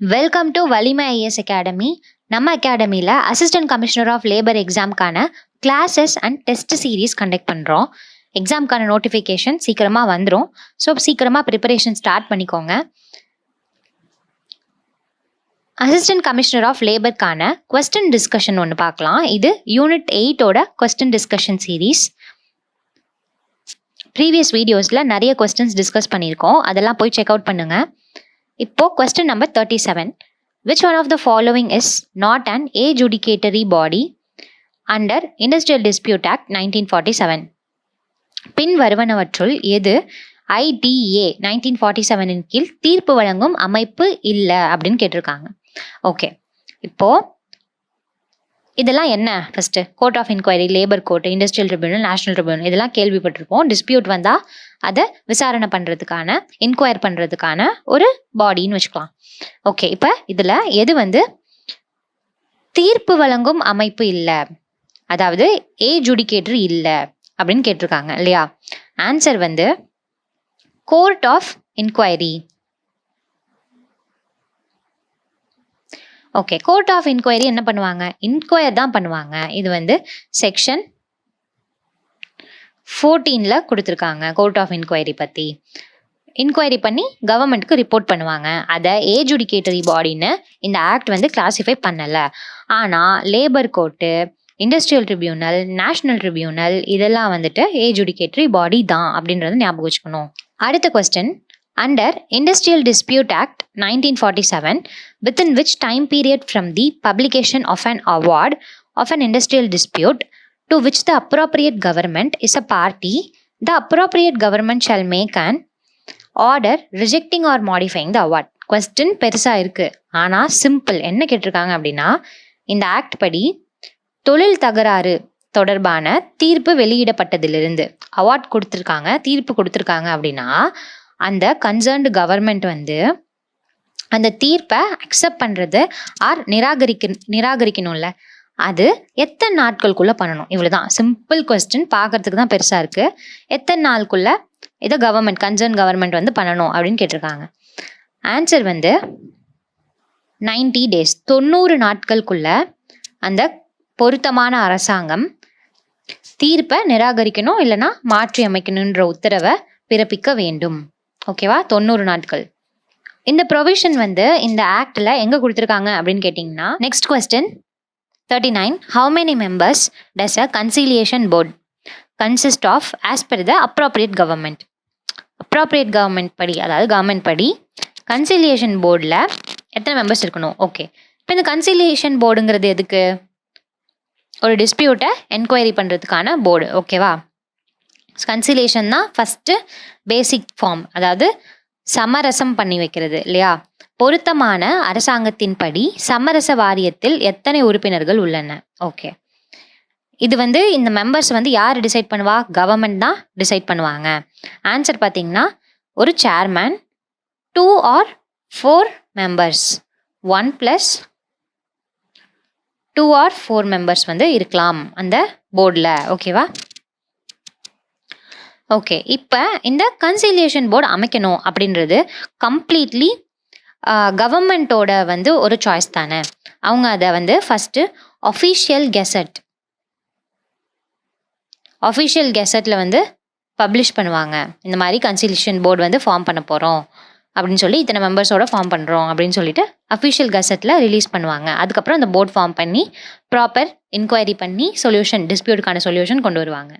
Welcome to Valimai IS academy நம்ம அகாடமியில் assistant commissioner of labour எக்ஸாம்க்கான classes and test series conduct பண்ணுறோம் எக்ஸாம்க்கான notification சீக்கிரமாக வந்துடும் ஸோ சீக்கிரமாக ப்ரிப்பரேஷன் ஸ்டார்ட் பண்ணிக்கோங்க. அசிஸ்டன்ட் கமிஷனர் ஆஃப் லேபர்க்கான கொஸ்டின் டிஸ்கஷன் ஒன்று பார்க்கலாம். இது யூனிட் எயிட்டோட கொஸ்டின் டிஸ்கஷன் சீரீஸ் ப்ரீவியஸ் வீடியோஸில் நிறைய கொஸ்டின்ஸ் டிஸ்கஸ் பண்ணியிருக்கோம். அதெல்லாம் போய் செக் அவுட் பண்ணுங்கள் இப்போ question number thirty seven which one of the following is not and adjudicatory body under industrial dispute act nineteen forty seven பின் வருவனவற்றுள் எது ஐடிஏ நைன்டீன் ஃபார்ட்டி செவனின் கீழ் தீர்ப்பு வழங்கும் அமைப்பு இல்லை அப்படின்னு கேட்டிருக்காங்க. ஓகே இப்போது இதெல்லாம் என்ன? First court of inquiry labour court industrial tribunal national tribunal இதெல்லாம் கேள்விப்பட்டிருப்போம். டிஸ்பியூட் வந்தால் அதை விசாரணை பண்ணுறதுக்கான இன்கொயர் பண்ணுறதுக்கான ஒரு பாடின்னு வச்சுக்கலாம். ஓகே இப்போ இதில் எது வந்து தீர்ப்பு வழங்கும் அமைப்பு இல்லை? அதாவது ஏ ஜுடிகேட்டர் இல்லை அப்படின்னு கேட்டிருக்காங்க இல்லையா? ஆன்சர் வந்து court of inquiry okay court of inquiry என்ன பண்ணுவாங்க? இன்கொயர் தான் பண்ணுவாங்க. இது வந்து செக்ஷன் ஃபோர்டீனில் கொடுத்துருக்காங்க கோர்ட் ஆஃப் இன்கொயரி பற்றி இன்கொயரி பண்ணி கவர்மெண்ட்க்கு ரிப்போர்ட் பண்ணுவாங்க. அதை ஏஜுடிகேட்டரி பாடின்னு இந்த ஆக்ட் வந்து கிளாஸிஃபை பண்ணலை. ஆனால் labour court industrial tribunal national tribunal இதெல்லாம் வந்துட்டு ஏஜுடிகேட்டரி பாடி தான் அப்படின்றத ஞாபகம் வச்சுக்கணும். அடுத்த question under industrial dispute act nineteen forty seven within which time period from the publication of an award of an industrial dispute to which the appropriate government is a party, the appropriate government shall make an order rejecting or modifying the award. Question பெருசாக இருக்குது ஆனால் simple என்ன கேட்டிருக்காங்க அப்படின்னா இந்த act படி தொழில் தகராறு தொடர்பான தீர்ப்பு வெளியிடப்பட்டதிலிருந்து அவார்ட் கொடுத்துருக்காங்க தீர்ப்பு கொடுத்துருக்காங்க அப்படின்னா அந்த கன்சர்ன்டு கவர்மெண்ட் வந்து அந்த தீர்ப்பை அக்செப்ட் பண்ணுறது ஆர் நிராகரிக்க நிராகரிக்கணும்ல. அது எத்தனை நாட்களுக்குள்ளே பண்ணணும்? இவ்வளோதான் சிம்பிள் கொஸ்டின் பார்க்கறதுக்கு தான் பெருசாக இருக்குது எத்தனை நாளுக்குள்ள இதை கவர்மெண்ட் கன்சர்ன் கவர்மெண்ட் வந்து பண்ணணும் அப்படின்னு கேட்டிருக்காங்க. ஆன்சர் வந்து நைன்டி டேஸ் தொண்ணூறு நாட்களுக்குள்ள அந்த பொருத்தமான அரசாங்கம் தீர்ப்பை நிராகரிக்கணும் இல்லைன்னா மாற்றி அமைக்கணுன்ற உத்தரவை பிறப்பிக்க வேண்டும். ஓகேவா? தொண்ணூறு நாட்கள். இந்த ப்ரொவிஷன் வந்து இந்த ஆக்டில் எங்கே கொடுத்துருக்காங்க அப்படின்னு கேட்டிங்கன்னா next question thirty nine how many members does a conciliation board consist of as per the appropriate government appropriate government படி அதாவது கவர்மெண்ட் படி கன்சிலியேஷன் போர்டில் எத்தனை மெம்பர்ஸ் இருக்கணும்? ஓகே இப்போ இந்த கன்சிலியேஷன் போர்டுங்கிறது எதுக்கு? ஒரு டிஸ்பியூட்டை என்கொயரி பண்ணுறதுக்கான போர்டு ஓகேவா கன்சிலேஷன் தான் ஃபஸ்ட்டு பேசிக் ஃபார்ம் அதாவது சமரசம் பண்ணி வைக்கிறது இல்லையா? பொருத்தமான அரசாங்கத்தின்படி சமரச வாரியத்தில் எத்தனை உறுப்பினர்கள் உள்ளன? ஓகே இது வந்து இந்த மெம்பர்ஸ் வந்து யார் டிசைட் பண்ணுவா? கவர்மெண்ட் தான் டிசைட் பண்ணுவாங்க. ஆன்சர் பார்த்தீங்கன்னா ஒரு chairman two or four members one plus two or four members வந்து இருக்கலாம் அந்த போர்டில் ஓகேவா ஓகே இப்போ இந்த கன்சிலியேஷன் போர்டு அமைக்கணும் அப்படின்றது கம்ப்ளீட்லி கவர்மெண்ட்டோட வந்து ஒரு சாய்ஸ் தானே. அவங்க அதை வந்து ஃபஸ்ட்டு அஃபிஷியல் கெசட் அஃபிஷியல் கெசட்டில் வந்து பப்ளிஷ் பண்ணுவாங்க. இந்த மாதிரி கன்சிலியேஷன் போர்டு வந்து ஃபார்ம் பண்ண போகிறோம் அப்படின்னு சொல்லி இத்தனை மெம்பர்ஸோட ஃபார்ம் பண்ணுறோம் அப்படின்னு சொல்லிட்டு அஃபிஷியல் கசட்டில் ரிலீஸ் பண்ணுவாங்க. அதுக்கப்புறம் அந்த போர்ட் ஃபார்ம் பண்ணி ப்ராப்பர் இன்கொயரி பண்ணி சொல்யூஷன் டிஸ்பியூட்டுக்கான சொல்யூஷன் கொண்டு வருவாங்க.